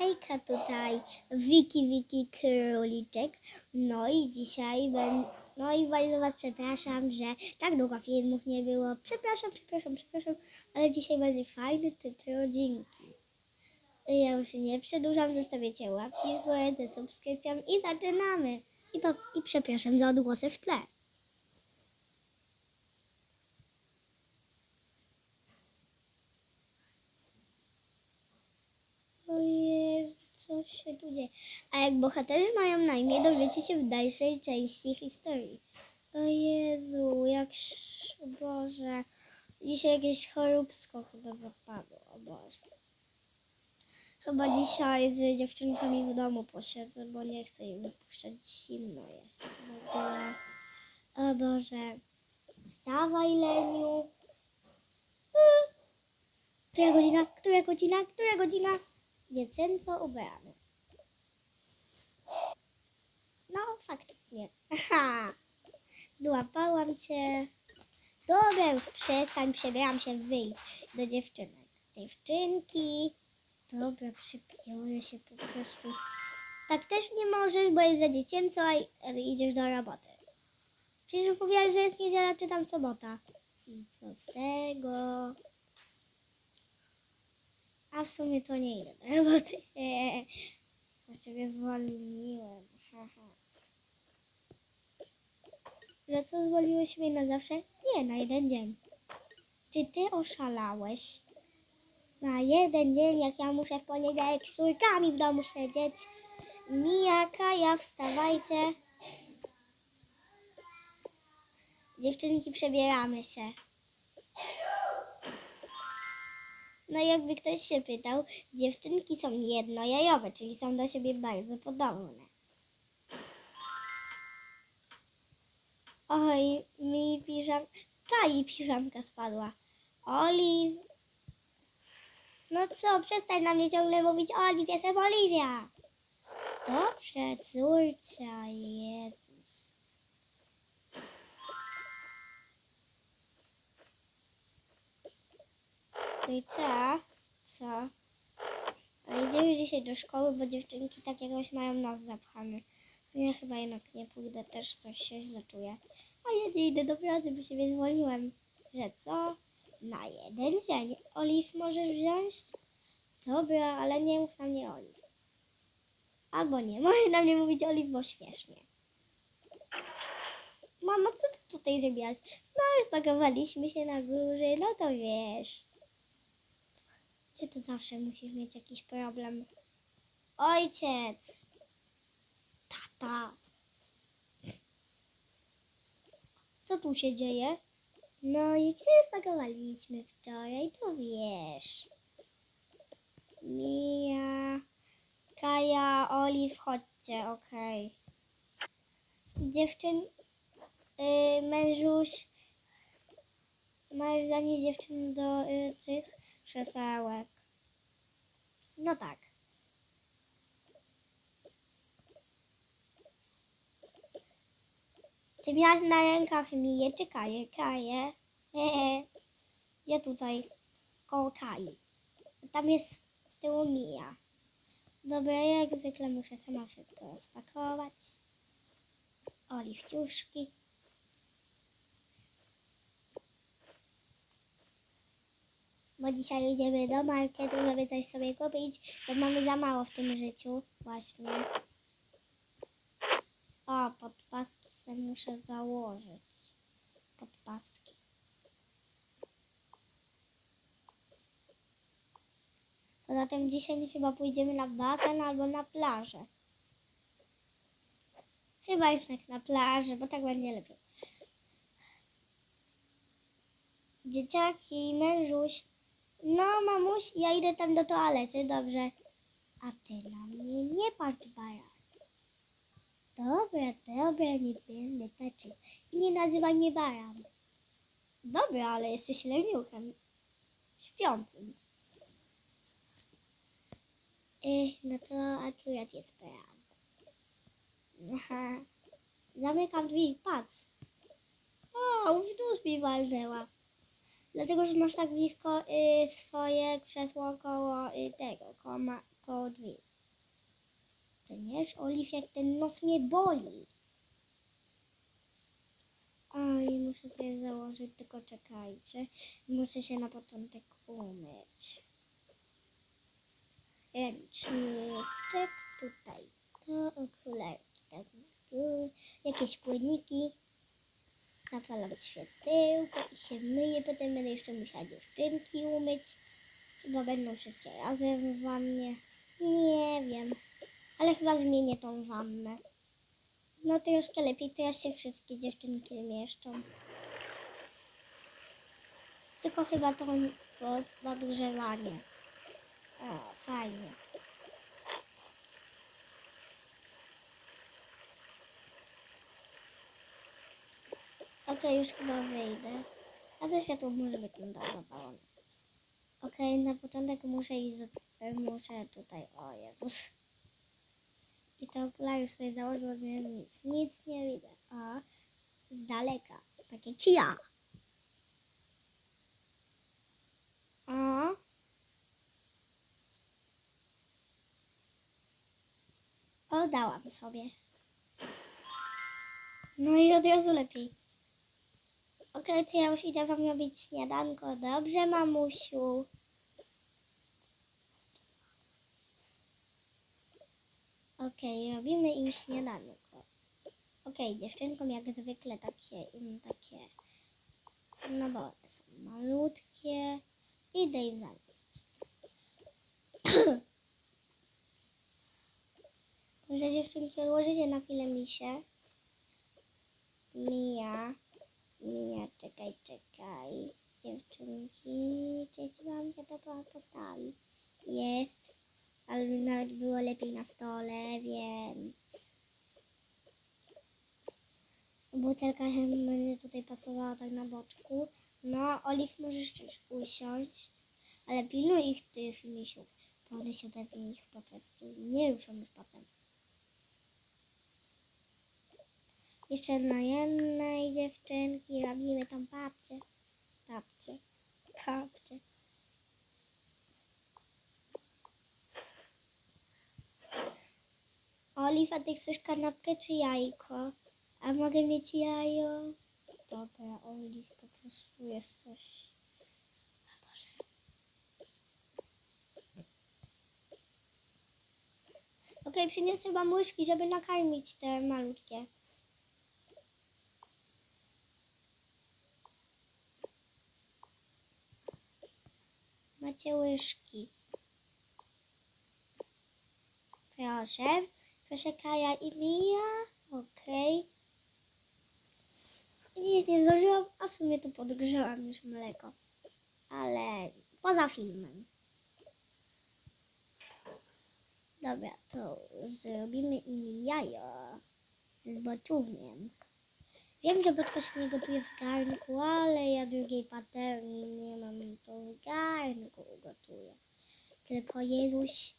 Hejka tutaj, Wiki Wiki Króliczek. No i dzisiaj ben... No i bardzo Was przepraszam, że tak długo filmów nie było. Przepraszam, przepraszam, przepraszam, ale dzisiaj będzie fajny typ rodzinki. Ja już nie przedłużam, zostawiacie łapki w górę ze subskrypcją i zaczynamy. I. I przepraszam za odgłosy w tle. O Jezu, co się tu dzieje? A jak bohaterzy mają na imię, dowiecie się w dalszej części historii. O Jezu, jak... Boże. Dzisiaj jakieś choróbsko chyba zapadło, o Boże. Chyba dzisiaj z dziewczynkami w domu posiedzę, bo nie chcę im wypuszczać, zimno jest. O Boże. Wstawaj, Leniu. Mm. Która godzina? Która godzina? Która godzina? Dziecięco ubrany. No, faktycznie. Aha. Złapałam cię. Dobra, już przestań, przebieram się, wyjdź do dziewczynek. Dziewczynki. Dobra, przebiorę się po prostu. Tak też nie możesz, bo jest za dziecięco, a idziesz do roboty. Przecież mówiłaś, że jest niedziela czy tam sobota. I co z tego? A w sumie to nie idę do roboty. Eee, bo sobie zwolniłem. Że co, zwolniłeś mnie na zawsze? Nie, na jeden dzień. Czy ty oszalałeś? Na jeden dzień, jak ja muszę w poniedziałek z córkami w domu siedzieć. Mija, Kaja, wstawajcie. Dziewczynki, przebieramy się. No jakby ktoś się pytał, dziewczynki są jednojajowe, czyli są do siebie bardzo podobne. Oj, mi piżam... Kai piżamka spadła. Oliw... No co, przestań na mnie ciągle mówić Oliw, jestem Oliwia. Dobrze, córcia, Jezus. Córcia, co? A idziesz dzisiaj do szkoły, bo dziewczynki tak jakoś mają nos zapchany. Ja chyba jednak nie pójdę, też coś się źle czuję. A ja nie idę do pracy, bo się zwolniłem. Że co? Na jeden dzień. Oliw możesz wziąć? Dobra, ale nie mów na mnie Oliw. Albo nie, możesz na mnie mówić Oliw, bo śmiesznie. Mamo, co ty tutaj zrobiłaś? No, spakowaliśmy się na górze, no to wiesz. Czy to zawsze musisz mieć jakiś problem? Ojciec! Tata! Co tu się dzieje? No i się spakowaliśmy wczoraj, to wiesz. Mia, Kaja, Oliw, chodźcie, okej. Dziewczyn, yy, mężuś, masz zanieść dziewczyn do y, tych krzesełek. No tak. Ty miałaś na rękach Miję czy Kaję? Kaję. Hehe. Ja tutaj koło Kai. Tam jest z tyłu Mija. Dobra, ja jak zwykle muszę sama wszystko rozpakować. Oliwciuszki. Bo dzisiaj idziemy do marketu, żeby coś sobie kupić, bo mamy za mało w tym życiu. Właśnie. O, podpaski sobie muszę założyć. Podpaski. Poza tym dzisiaj chyba pójdziemy na basen albo na plażę. Chyba jednak na plażę, bo tak będzie lepiej. Dzieciaki, mężuś. No, mamuś, ja idę tam do toalety, dobrze. A ty na mnie nie patrz, baran. Dobra, dobra, nie będę patrzył. Nie nazywaj mnie baran. Dobra, ale jesteś leniuchem. Śpiącym. Ech, no to akurat jest prawda. Aha. Zamykam drzwi, patrz. O, w dół mi. Dlatego, że masz tak blisko y, swoje krzesło koło y, tego, koło, koło drzwi. Dostaniesz, Oliw, jak ten nos mnie boli. Oj, muszę sobie założyć, tylko czekajcie. Muszę się na początek umyć. Ręczniczek tutaj. To okularki, tak. Jakieś płyniki. Napalać światełko i się myję. Potem będę jeszcze musiała dziewczynki umyć. Chyba będą wszystkie razem w wannie. Nie wiem. Ale chyba zmienię tą wannę. No troszkę lepiej, teraz się wszystkie dziewczynki mieszczą. Tylko chyba to było podgrzewanie. A, fajnie. Okej, już chyba wyjdę. A to światło może wyglądać zapalone. Okej, na początek muszę iść do... Muszę tutaj... O Jezus. I to okulary sobie założył, bo nic, nic nie widzę. A z daleka, tak jak ja. A. O, dałam sobie. No i od razu lepiej. Okej, to ja już idę wam robić śniadanko. Dobrze, mamusiu. Okej, robimy im śniadanko. Okej, dziewczynkom jak zwykle takie, im takie, no bo są malutkie. Idę im znaleźć. Może dziewczynki odłożycie na chwilę misie. Mija, Mija, czekaj, czekaj. Dziewczynki, cześć, mam się to postawi. Jest ale nawet było lepiej na stole, więc butelka będzie tutaj pasowała tak na boczku. No, Oliw możesz też usiąść, ale pilnuj ich tych misiów, bo one się bez nich po prostu nie ruszą już potem. Jeszcze na jednej dziewczynki robimy tą babcię. Babcię. Babcię. Oliwa, ty chcesz kanapkę czy jajko? A mogę mieć jajo? Dobra, Oliw, po prostu jesteś... Okej, przyniosę wam łyżki, żeby nakarmić te malutkie. Macie łyżki. Proszę. Proszę Kaja i Mija. Okej. Nic nie zdążyłam, a w sumie to podgrzałam już mleko. Ale poza filmem. Dobra, to zrobimy im jajo z boczówkiem. Wiem, że boczka się nie gotuje w garnku, ale ja drugiej patelni nie mam, to w garnku gotuję. Tylko Jezuś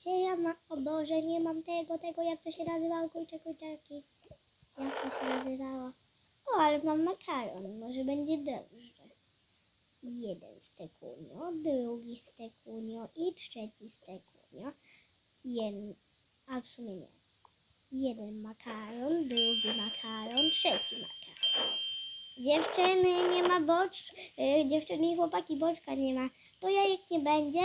gdzie ja mam? O Boże, nie mam tego, tego, jak to się nazywało, kurczę, kurczaki. Jak to się nazywało? O, ale mam makaron, może będzie dobrze. Jeden stekunio, drugi stekunio i trzeci stekunio. Jeden, a w sumie nie. Jeden makaron, drugi makaron, trzeci makaron. Dziewczyny nie ma bocz, y, dziewczyny i chłopaki boczka nie ma. To jajek nie będzie,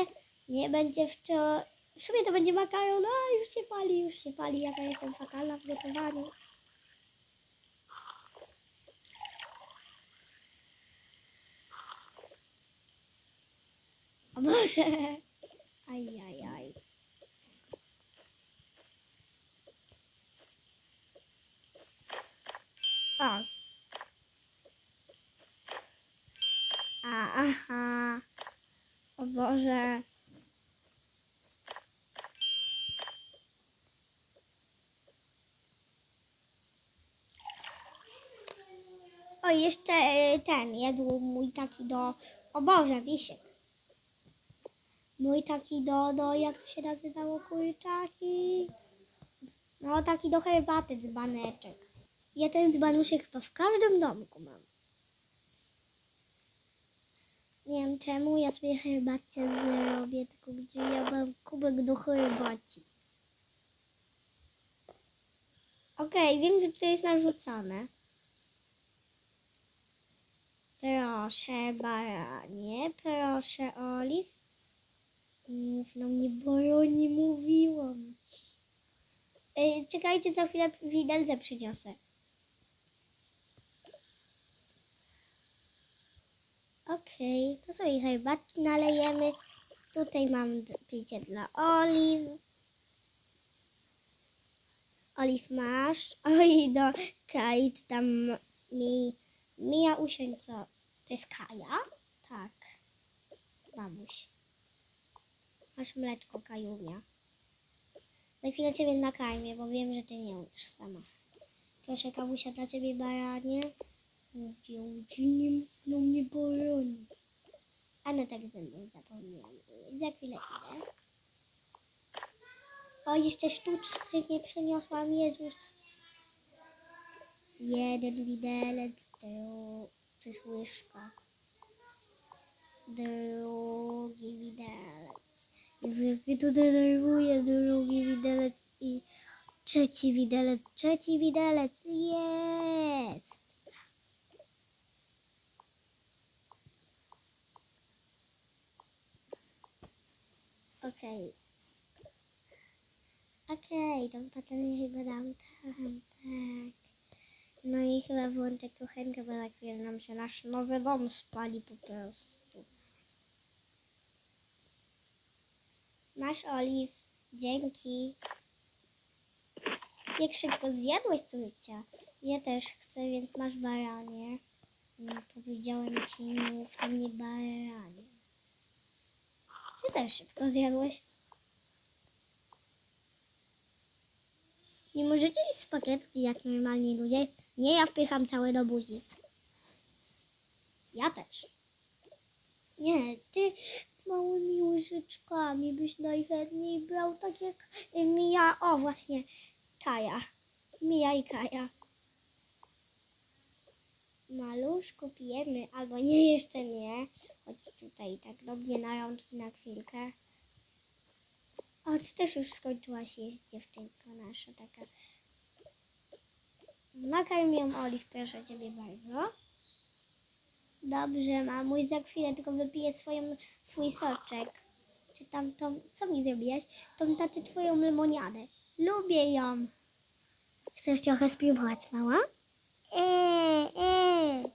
nie będzie w to, w sumie to będzie makaron, a już się pali, już się pali, jaka jestem fatalna w gotowaniu. O Boże! Aj, O. A, aha. O Boże. O, jeszcze e, ten jadł mój taki do... O Boże, Wisiek. Mój taki do, do, jak to się nazywało, kurczaki? No, taki do herbaty dzbaneczek. Ja ten dzbanuszek chyba w każdym domku mam. Nie wiem czemu, ja sobie herbatę zrobię, tylko gdzie ja mam kubek do herbaci. Okej, wiem, że to jest narzucone. Proszę, baranie, proszę, Oliw. Mów na mnie, bo ja nie mówiłam. Czekajcie, za chwilę widelce przyniosę. Okej, to sobie herbatki nalejemy. Tutaj mam picie dla Oliw. Oliw masz. Oj, do Kate tam mi... Mija usiądź co? To jest Kaja? Tak. Mamuś. Masz mleczko, Kajunia. Za chwilę ciebie nakarmię, bo wiem, że ty nie umiesz sama. Proszę, Kawusia, dla ciebie baranie. Mów na mnie baranie. A no tak ze mną zapomniałam. Za chwilę idę. O, jeszcze sztuczce nie przeniosłam, Jezus. Jeden widelec, dru... to jest łyżka. Drugi widelec. Jezu, jak mnie to denerwuje, drugi widelec i trzeci widelec, trzeci widelec, jest! Okej. Okej, tą patelnię chyba dam tam, tak. No i chyba włączę kuchenkę, bo za chwilę nam się nasz nowy dom spali po prostu. Masz oliw, dzięki. Jak szybko zjadłeś córcia. Ja też chcę, więc masz baranie. Nie powiedziałem ci, nie mów mnie baranie. Ty też szybko zjadłeś. Nie możecie jeść spaghetti jak normalni ludzie. Nie, ja wpycham całe do buzi. Ja też. Nie, ty małymi łyżeczkami byś najchętniej brał tak jak Mija. O, właśnie, Kaja. Mija i Kaja. Maluszku pijemy, albo nie, jeszcze nie. Chodź tutaj tak do mnie na rączki na chwilkę. O, ty też już skończyłaś jeść dziewczynka nasza taka. Nakarm ją Oliw, proszę ciebie bardzo. Dobrze, mamuś, za chwilę tylko wypiję swoją, swój soczek. Czy tam tą, co mi zrobiłaś? Tą taty twoją lemoniadę. Lubię ją. Chcesz trochę spróbować, mała? Eee, eee.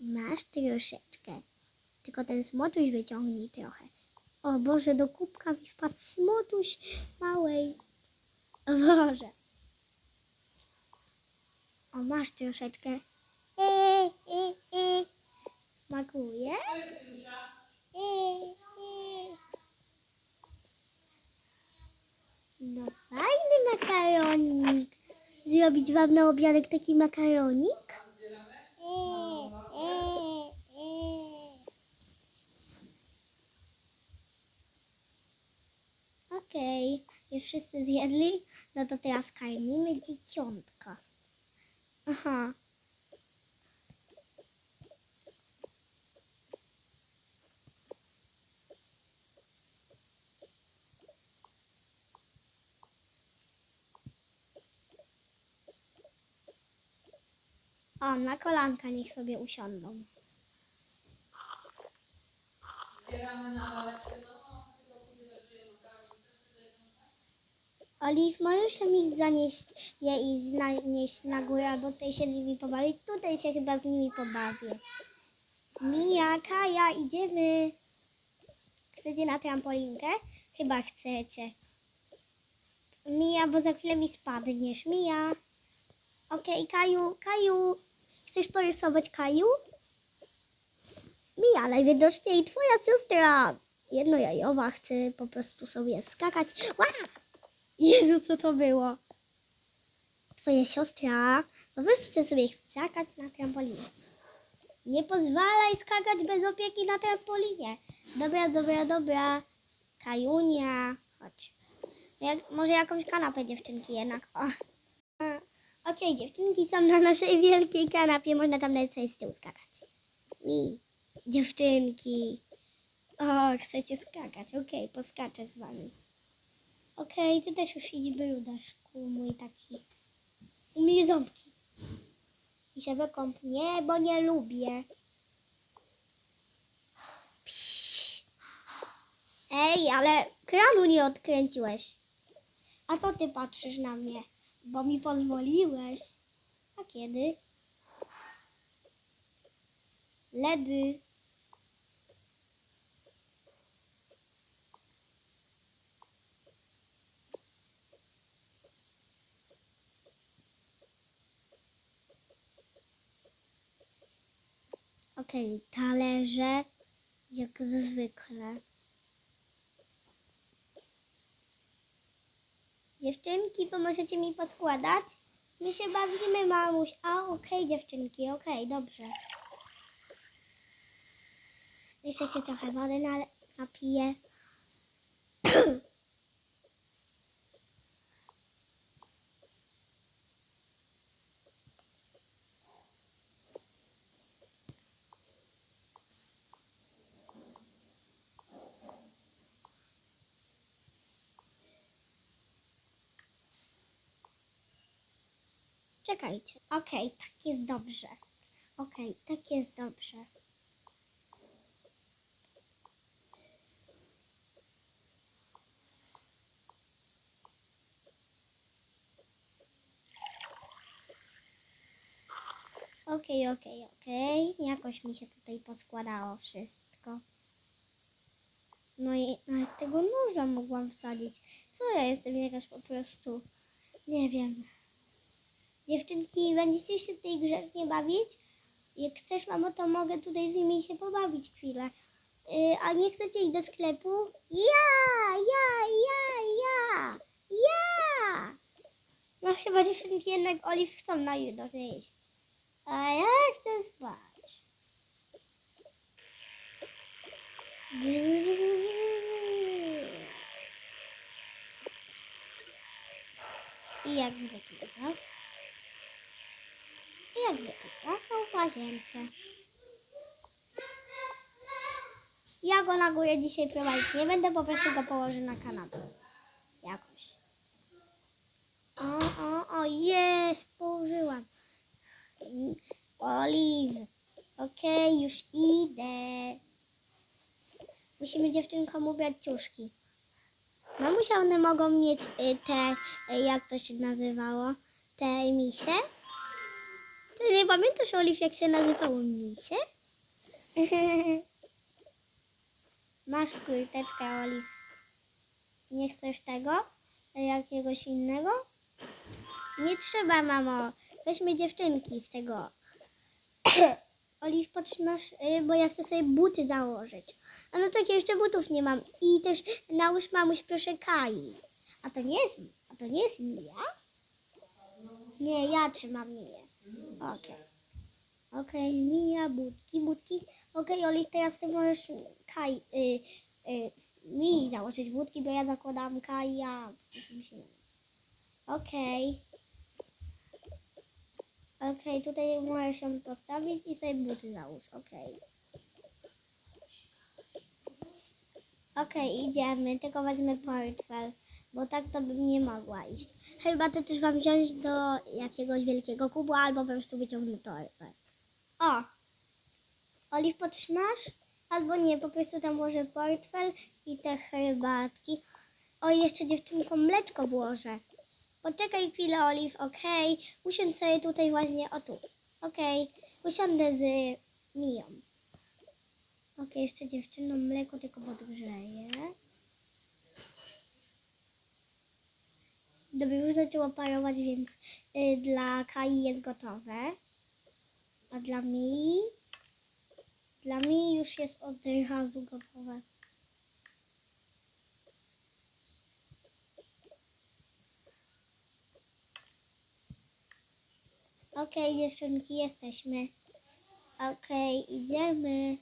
Masz troszeczkę. Tylko ten smotuś wyciągnij trochę. O Boże, do kubka mi wpadł smotuś małej. O Boże. O, masz troszeczkę. E, e, e. Smakuje? E, e. No fajny makaronik. Zrobić wam na obiadek taki makaronik? E, e, e. Okej, już wszyscy zjedli, no to teraz karmimy dzieciątka. Aha. O, na kolanka niech sobie usiądą. Oliw, możesz mi zanieść je i zanieść na górę, albo tutaj się z nimi pobawić? Tutaj się chyba z nimi pobawię. Mija, Kaja, idziemy. Chcecie na trampolinkę? Chyba chcecie. Mija, bo za chwilę mi spadniesz. Mija. Okej, Kaju, Kaju. Chcesz porysować Kaju? Mija, najwidoczniej twoja siostra jednojajowa chce po prostu sobie skakać. Ła! Jezu, co to było? Twoja siostra prostu chce sobie skakać na trampolinie. Nie pozwalaj skakać bez opieki na trampolinie. Dobra, dobra, dobra. Kajunia, chodź. Jak, może jakąś kanapę dziewczynki jednak. Okej, dziewczynki są na naszej wielkiej kanapie. Można tam nawet sobie z tyłu skakać. Mi, dziewczynki. O, chcecie skakać. Okej, poskaczę z wami. Okej, ty też już idź brudaszku, mój taki U mnie ząbki. I się wykąp. Nie, bo nie lubię. Psz. Ej, ale kranu nie odkręciłeś. A co ty patrzysz na mnie? Bo mi pozwoliłeś. A kiedy? Ledy. Okej, talerze jak zwykle. Dziewczynki, pomożecie mi poskładać? My się bawimy, mamuś. A, okej, dziewczynki, okej, dobrze. Jeszcze się trochę wody napiję. Czekajcie. Okej, tak jest dobrze. Okej, tak jest dobrze. Okej, okej, okej. Jakoś mi się tutaj poskładało wszystko. No i nawet tego noża mogłam wsadzić. Co ja jestem jakaś po prostu... Nie wiem. Dziewczynki, będziecie się w tej grzecznie bawić? Jak chcesz, mamo, to mogę tutaj z nimi się pobawić chwilę. Yy, a nie chcecie iść do sklepu? Ja, ja, ja, ja, ja! No chyba dziewczynki jednak Oliw chcą na jutro wyjść. A ja chcę spać. I jak zwykle zas. Jak zwykle zasnął w łazience. Ja go na górę dzisiaj prowadzić nie będę, po prostu go położę na kanapę. Jakoś. O, o, o, jest, położyłam. Oliw. Okej, już idę. Musimy dziewczynkom ubrać ciuszki. Mamusia, one mogą mieć y, te, y, jak to się nazywało, te misie? Nie pamiętasz, Oliw, jak się nazywało misie? Masz kurteczkę, Oliw. Nie chcesz tego? Jakiegoś innego? Nie trzeba, mamo. Weźmy dziewczynki z tego. Oliw, potrzymasz, y, bo ja chcę sobie buty założyć. A no tak, ja jeszcze butów nie mam. I też nałóż mamuś proszę Kai. A to nie jest, a to nie jest Mija? Nie, ja trzymam Miję. Okej. Okej, Mija, budki, budki. Okej, Oliw, teraz ty możesz Kai, y, y, mi założyć budki, bo ja zakładam Kaja. Okej. Okej, tutaj możesz ją postawić i sobie buty załóż. Okej. Okej, idziemy, tylko wezmę portfel, bo tak to bym nie mogła iść. Chyba to też mam wziąć do jakiegoś wielkiego kubu albo po prostu wyciągnę torbę. O! Oliw potrzymasz? Albo nie, po prostu tam włożę portfel i te herbatki. O, jeszcze dziewczynkom mleczko włożę. Poczekaj chwilę, Oliw, okej. Usiądź sobie tutaj właśnie, o tu. Okej, usiądę z Miją. Okej, jeszcze dziewczynom mleko tylko podgrzeję. Dobra, już zaczęło parować, więc y, dla Kai jest gotowe. A dla Mii? Dla Mii już jest od razu gotowe. Okej, dziewczynki, jesteśmy. Okej, idziemy.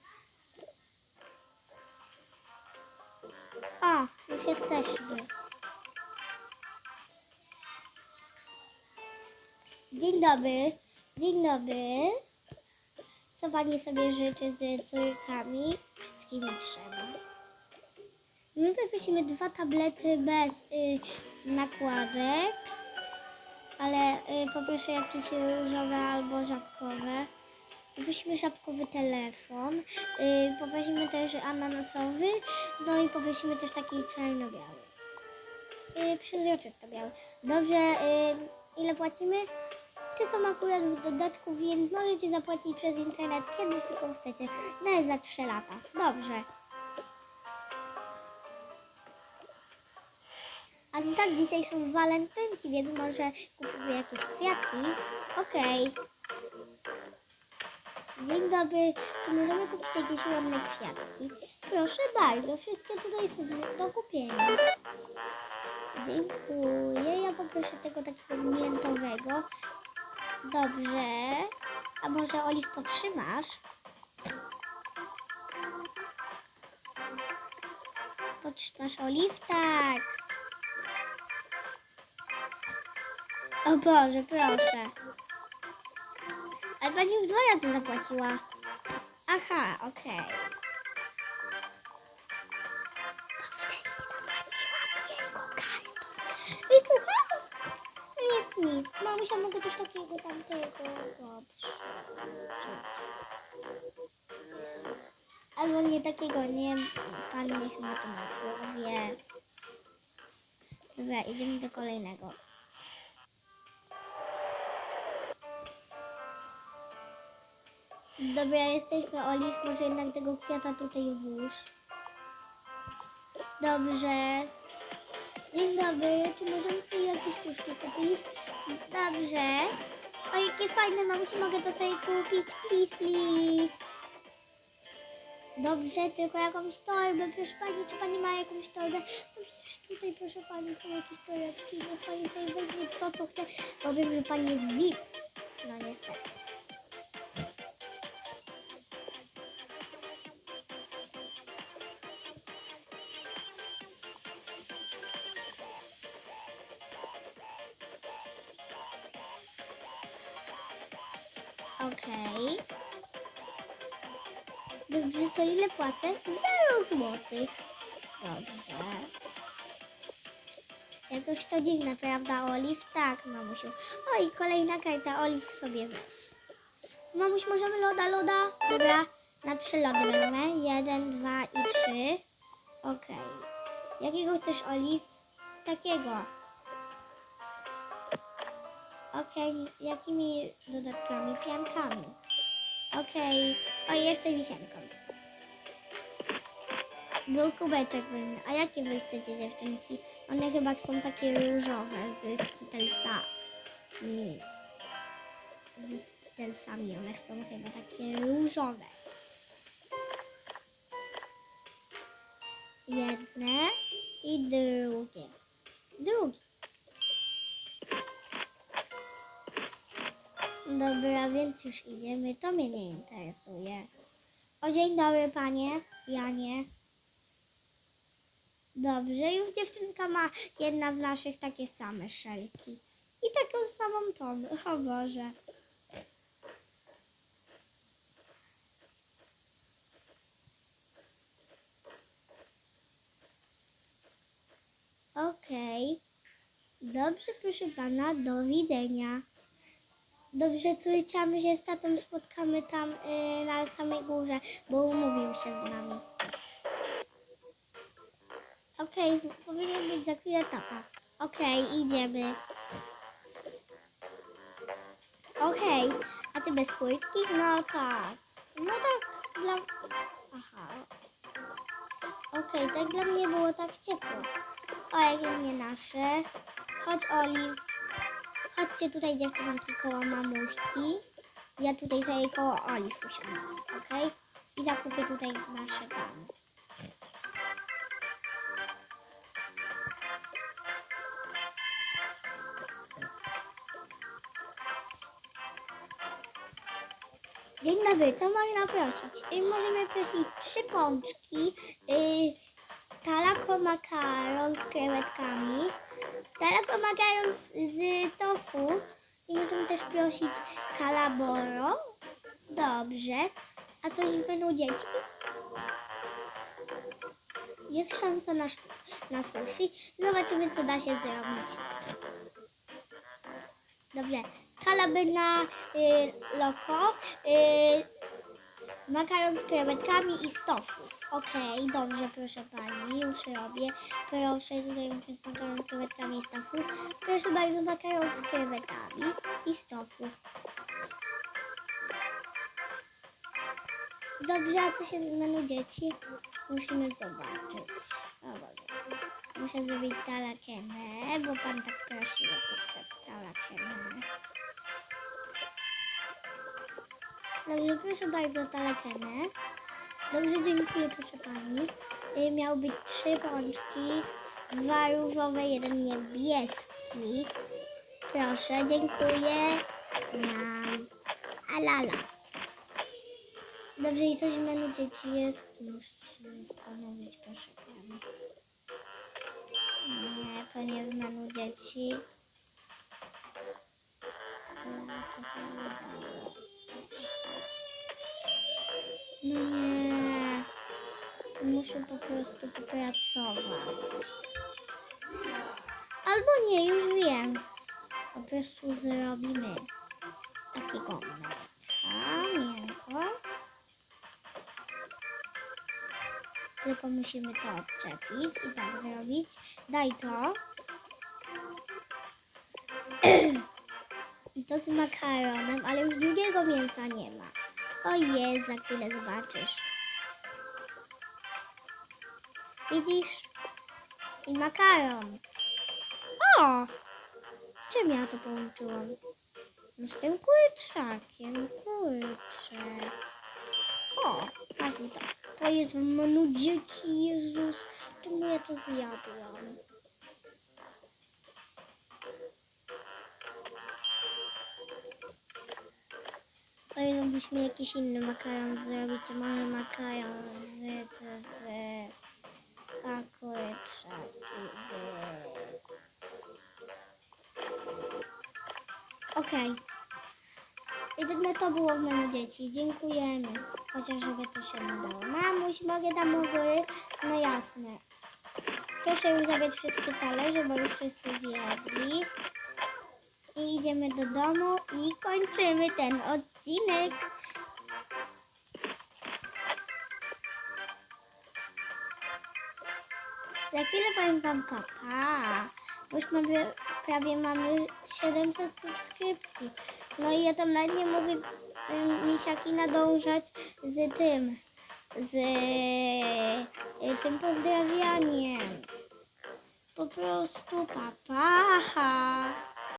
O, już jesteśmy. Dzień dobry. Dzień dobry. Co pani sobie życzy z córkami? Wszystkimi trzema. My poprosimy dwa tablety bez y, nakładek. ale y, poproszę jakieś różowe albo żabkowe. Poprosimy żabkowy telefon. Y, poprosimy też ananasowy. No i poprosimy też taki czarno-biały. Y, przezroczysto biały. Dobrze, y, ile płacimy? Te są akurat w dodatku, więc możecie zapłacić przez internet kiedy tylko chcecie. Nawet za 3 lata. Dobrze. A tak dzisiaj są walentynki, więc może kupimy jakieś kwiatki. Okej. Dzień dobry, tu możemy kupić jakieś ładne kwiatki. Proszę bardzo, wszystkie tutaj są do kupienia. Dziękuję. Ja poproszę tego takiego miętowego. Dobrze. A może Oliw potrzymasz? Potrzymasz Oliw? Tak. O Boże, proszę. Ale pani już dwa razy zapłaciła. Aha, okej. To Nic. Mamusia, mogę też takiego tamtego. Dobrze. Albo nie takiego, nie. Pan niech ma to na głowie. Dobra, idziemy do kolejnego. Dobra, jesteśmy Oliw, może jednak tego kwiata tutaj włóż. Dobrze. Dzień dobry, czy możemy tu jakieś sztuczki kupić? Dobrze. O, jakie fajne, mamusi, mogę to sobie kupić? Please, please. Dobrze, tylko jakąś torbę, proszę pani, czy pani ma jakąś torbę? No przecież tutaj, proszę pani, są jakieś torebki, niech pani sobie weźmie co, co chce, bo wiem, że pani jest VIP. No niestety. Płacę? Zero złotych. Dobrze. Jakoś to dziwne, prawda, Oliw? Tak, mamusiu. O, i kolejna karta, Oliw sobie weź. Mamuś, możemy loda, loda? Dobra, na trzy lody wezmę. Jeden, dwa i trzy. Okej. Jakiego chcesz, Oliw? Takiego. Okej, jakimi dodatkami? Piankami. Okej, o jeszcze wisienką. Był kubeczek pewnie. A jakie wy chcecie dziewczynki? One chyba są takie różowe z Skittlesami. Z Skittlesami one chcą chyba takie różowe. Jedne i drugie. Drugie. Dobra, więc już idziemy. To mnie nie interesuje. O dzień dobry, panie Janie. Dobrze, już dziewczynka ma jedna z naszych takie same szelki. I taką samą tą. O Boże. Okej. Dobrze, proszę pana, do widzenia. Dobrze, córcia, my się z tatą spotkamy tam y, na samej górze, bo umówił się z nami. Okej, powinien być za chwilę tata. Okej, idziemy. Okej, a ty bez kurtki? No tak. No tak, dla... Aha. Okej, tak dla mnie było tak ciepło. O, jak nie nasze. Chodź, Oliw. Chodźcie tutaj dziewczynki koło mamuśki. Ja tutaj sobie koło Oliw usiądę, ok? I zakupię tutaj nasze tam. Dzień dobry, co można prosić? Y, Możemy prosić trzy pączki, y, talako makaron z krewetkami, talako makaron z, z tofu i możemy też prosić kalaboro. Dobrze. A coś menu dzieci? Jest szansa na, na sushi. Zobaczymy, co da się zrobić. Dobrze. Kalabyna y, loko, y, makaron z krewetkami i z tofu. Okej, dobrze, proszę pani, już robię. Proszę, tutaj makaron z krewetkami i z tofu. Proszę bardzo, makaron z krewetami i z tofu. Dobrze, a co się z menu dzieci? Musimy zobaczyć. O Boże. Muszę zrobić talakenę, bo pan tak prosił o to talakenę. Dobrze, proszę bardzo, talakenę. Dobrze, dziękuję, proszę pani. Y, Miał być trzy pączki, dwa różowe, jeden niebieski. Proszę, dziękuję. Miam. Alala. Dobrze, i coś w menu dzieci jest? Muszę się zastanowić, proszę pani. Nie, to nie w menu dzieci. No nie. Muszę po prostu popracować. Albo nie, już wiem. Po prostu zrobimy takiego mleka, miękko. Tylko musimy to odczepić i tak zrobić. Daj to. I to z makaronem, ale już drugiego mięsa nie ma. O za chwilę zobaczysz. Widzisz? I makaron. O! Z czym ja to połączyłam? No z tym kurczakiem, kurczę. O, patrz mi to. To jest w menu dzieci, Jezus. Czemu ja to zjadłam? Byśmy jakiś inny makaron zrobić, może makaron z, z, z kurczaki z... Okej. Jedyne to było w menu dzieci. Dziękujemy. Chociaż żeby to się udało. Mamuś, mogę dam góry? No jasne. Proszę już zabrać wszystkie talerze, bo już wszyscy zjedli. I idziemy do domu i kończymy ten odcinek. Za chwilę powiem wam papa. Już mamy, prawie mamy 700 subskrypcji. No i ja tam nawet nie mogę misiaki nadążać z tym, z e, tym pozdrawianiem. Po prostu papa.